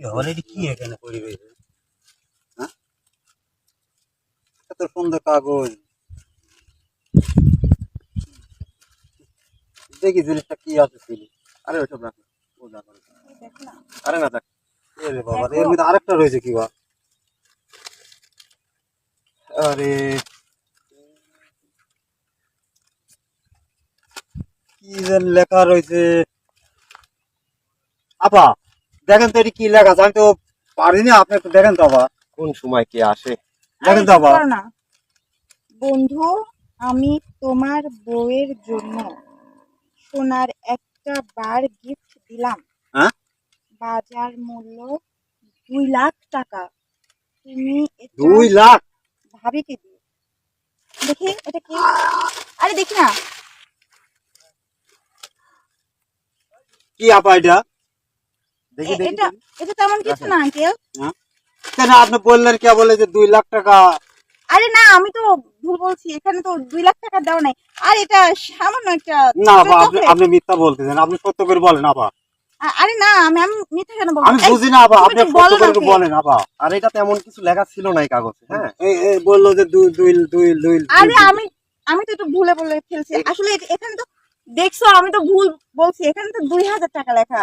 কি অলরেডি কি এখানে পরিবেশ? হ্যাঁ? এত সুন্দর কাগজ। দেখি জিনিসটা কি আছে ছিল আরে ওইসব রাখো। ও করে। আরে না যাক এ বাবা এর মধ্যে আরেকটা রয়েছে কি বা? আরে। কি যেন লেখা রয়েছে। আপা! দেখেন তো এটি কি লেখা আছে? আমি তো পারিনি আপনি একটু দেখেন তো আবার। কোন সময় কে আসে? দেখেন তো আবার। না। বন্ধু আমি তোমার বউয়ের জন্য সোনার একটা বার গিফট দিলাম। হ্যাঁ? বাজার মূল্য দুই লাখ টাকা। তুমি দুই লাখ? ভাবিকে দিও। দেখি এটা কি? আরে দেখি না। কি আপা এটা? এটা এটা তেমন কিছু না আঙ্কেল। কেন আপনি বললেন কে বলে যে দুই লাখ টাকা। আরে না আমি তো ভুল বলছি এখানে তো দুই লাখ টাকা দেওয়া নাই। আর এটা সামান্য একটা না ছোট আপনি আপনি মিথ্যা বলতেছেন আপনি সত্য করে বলেন আপা। আরে না আমি আমি মিথ্যা কেন বলব? আমি বুঝি না আপা আপনি সত্য করে না একটু কে? বলেন আপা। আর এটা তেমন কিছু লেখা ছিল না এই কাগজে হ্যাঁ? এই বলল যে দুই দুই দুই দুই আরে আমি আমি তো একটু ভুলে বলে ফেলছি। আসলে এখানে তো দেখছ আমি তো ভুল বলছি এখানে তো দুই হাজার টাকা লেখা।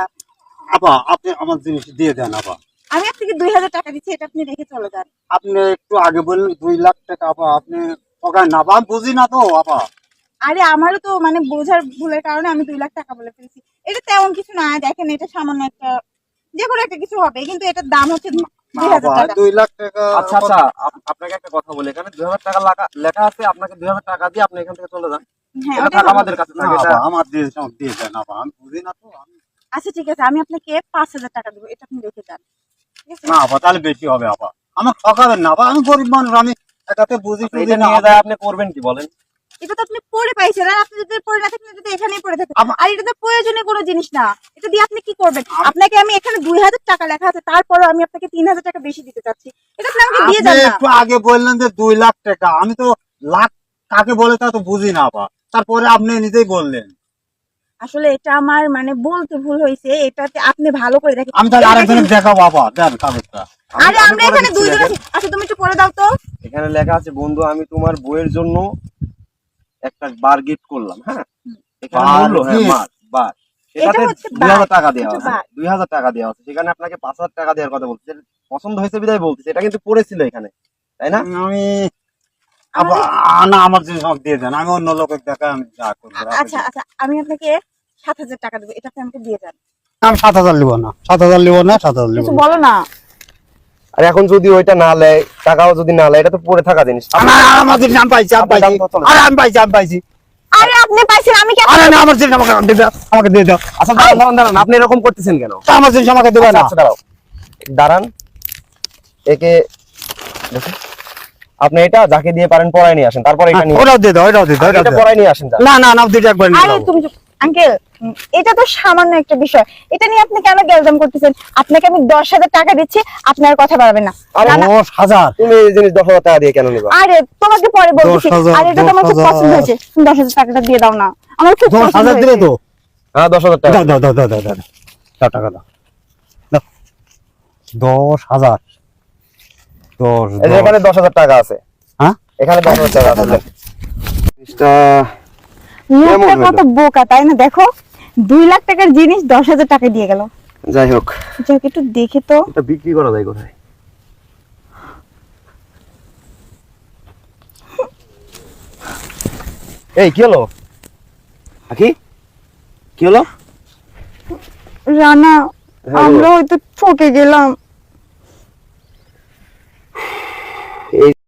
আপা আপনি আমার জিনিস দিয়ে দেন আপা। আমি আপনাকে দুই হাজার টাকা দিচ্ছি এটা আপনি রেখে চলে যান। আপনি একটু আগে বললেন দুই লাখ টাকা আপা আপনি ঠকায় না আপা বুঝি না তো আপা। আরে আমারও তো মানে বোঝার ভুলের কারণে আমি দুই লাখ টাকা বলে ফেলছি। এটা তেমন কিছু না দেখেন এটা সামান্য একটা যে কোনো একটা কিছু হবে কিন্তু এটার দাম হচ্ছে দুই লাখ টাকা আচ্ছা আচ্ছা আপনাকে একটা কথা বলি এখানে দুই হাজার টাকা লেখা- আছে আপনাকে দুই হাজার টাকা দিয়ে আপনি এখান থেকে চলে যান। হ্যাঁ। আমাদের কাছে না থাকে এটা আমার দিয়ে দিয়ে দেন আপা আমি বুঝি না তো আমি- আচ্ছা ঠিক আছে আমি আপনাকে পাঁচ হাজার টাকা দেবো এটা আপনি রেখে যান। না আপা তাহলে বেশি হবে আপা। আমার ঠকাবেন না আপা আমি গরিব মানুষ আমি এটাতে বুঝি আপনি না নিয়ে যায় আপনি করবেন কি বলেন? এটা তো আপনি পড়ে পাইছেন আর আপনি যদি পড়ে না থাকেন এটা এখানেই পড়ে থাকেন। আর এটা তো প্রয়োজনীয় কোনো জিনিস না। এটা দিয়ে আপনি কি করবেন? আপনাকে আমি এখানে দুই হাজার টাকা লেখা আছে তারপরও আমি আপনাকে তিন হাজার টাকা বেশি দিতে চাচ্ছি। এটা আপনি আমাকে দিয়ে যান একটু আগে বললেন যে দুই লাখ টাকা আমি তো লাখ কাকে বলে তা তো বুঝি না আপা। তারপরে আপনি নিজেই বললেন। আসলে এটা আমার মানে বলতে ভুল হয়েছে এটাতে আপনি ভালো করে দেখেন। আমি তাহলে আরেকজনের দেখাবো আপা দেন কাগজটা। আরে আমরা এখানে দুইজন। আছি। আচ্ছা তুমি একটু পড়ে দাও তো। এখানে লেখা আছে বন্ধু আমি তোমার বইয়ের জন্য একটা বার গিফট করলাম। হ্যাঁ? এখানে মূল্য হ্যাঁ? বার সেটাতে দুই হাজার টাকা দেওয়া এটা আছে দুই হাজার টাকা দেওয়া আছে। সেখানে আপনাকে পাঁচ হাজার টাকা দেওয়ার কথা বলছে। পছন্দ হয়েছে বিদায় এটা কিন্তু পড়েছিল এখানে তাই না? আমি না আমার জিনিস দিয়ে দেন। আমি অন্য লোকের দেখা আমি যা করব আচ্ছা আচ্ছা আমি আপনাকে সাত হাজার টাকা দেবো এটা আপনি আমাকে দিয়ে যান। আমি সাত হাজার লিব না সাত হাজার লিব না সাত হাজার কিছু বলো না। আর এখন যদি ওইটা না নেয় টাকাও যদি না নেয় এটা তো পড়ে থাকা জিনিস। আমার জিনিস পাইছি আমি পাইছি দাম কত না? আরে আমি পাইছি আমি পাইছি। আরে আপনি পাইছেন আমি কেন আরে না আমার জিনিস আমাকে দিয়ে দাও আমাকে দিয়ে দাও। আচ্ছা দাঁড়ান দাঁড়ান দাঁড়ান আপনি এরকম করতেছেন কেন? আমার জিনিস আমাকে দেবে না। আচ্ছা দাঁড়াও। দাঁড়ান। একে দেখুন। আপনি এটা যাকে দিয়ে পারেন পড়ায় নিয়ে আসেন তারপর এটা নিয়ে ওটাও দিয়ে দাও ওটাও দিয়ে দাও এটা ওটাও দিয়ে দাও। পড়ায় নিয়ে আসেন। না না না দুইটা একবার নিয়ে আরে তুমি আঙ্কেল এটা তো সামান্য একটা বিষয়। এটা নিয়ে আপনি কেন গ্যালজাম করতেছেন? আপনাকে আমি দশ হাজার টাকা দিচ্ছি আপনি আর কথা বাড়াবেন না। দশ হাজার? তুমি এই জিনিস দশ হাজার টাকা দিয়ে কেন নিবা? আরে তোমাকে পরে হাজার, আর এটা তো আমার খুব পছন্দ হয়েছে। তুমি দশ হাজার টাকাটা দিয়ে দাও না। আমার খুব দশ পছন্দ হাজার দিলে তো? হ্যাঁ দশ হাজার টাকা। দাও দাও দাও দাও দাও দাও দাও টাকা দাও। দাও। দশ হাজার। দশ দশ। এখানে দশ। হাজার টাকা আছে। হ্যাঁ? এখানে দশ হাজার টাকা আছে। জিনিসটা লোকটা কেমন কত বোকা তাই না? দেখো দুই লাখ টাকার জিনিস দশ হাজার টাকা দিয়ে গেল। যাই হোক। যাক একটু দেখে তো। এটা বিক্রি করা যায় কোথায়? এই কি হলো? আকি কি হলো? রানা হ্যাঁ, আমরা হয়তো ঠকে গেলাম।